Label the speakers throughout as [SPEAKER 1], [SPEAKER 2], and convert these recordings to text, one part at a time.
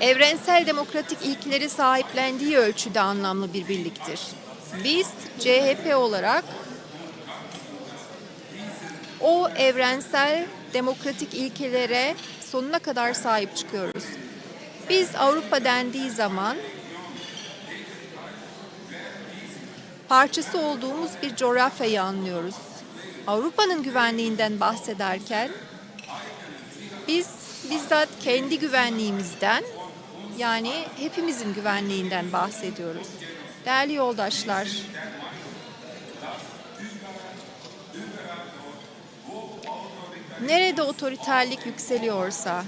[SPEAKER 1] evrensel demokratik ilkeleri sahiplendiği ölçüde anlamlı bir birliktir. Biz CHP olarak o evrensel demokratik ilkelere sonuna kadar sahip çıkıyoruz. Biz Avrupa dendiği zaman parçası olduğumuz bir coğrafyayı anlıyoruz. Avrupa'nın güvenliğinden bahsederken biz bizzat kendi güvenliğimizden yani hepimizin güvenliğinden bahsediyoruz. Değerli yoldaşlar, nerede otoriterlik yükseliyorsa,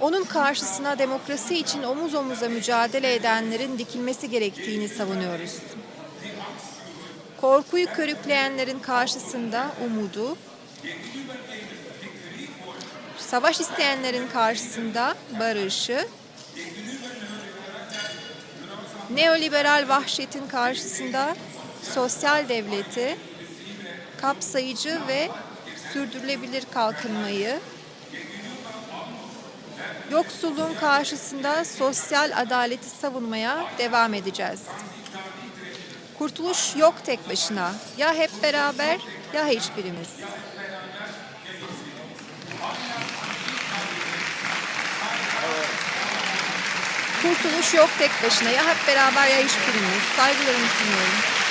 [SPEAKER 1] onun karşısına demokrasi için omuz omuza mücadele edenlerin dikilmesi gerektiğini savunuyoruz. Korkuyu körükleyenlerin karşısında umudu, savaş isteyenlerin karşısında barışı, neoliberal vahşetin karşısında sosyal devleti, kapsayıcı ve sürdürülebilir kalkınmayı, yoksulluğun karşısında sosyal adaleti savunmaya devam edeceğiz. Kurtuluş yok tek başına. Ya hep beraber ya hiçbirimiz. Kurtuluş yok tek başına. Ya hep beraber ya hiçbirimiz. Saygılarımı sunuyorum.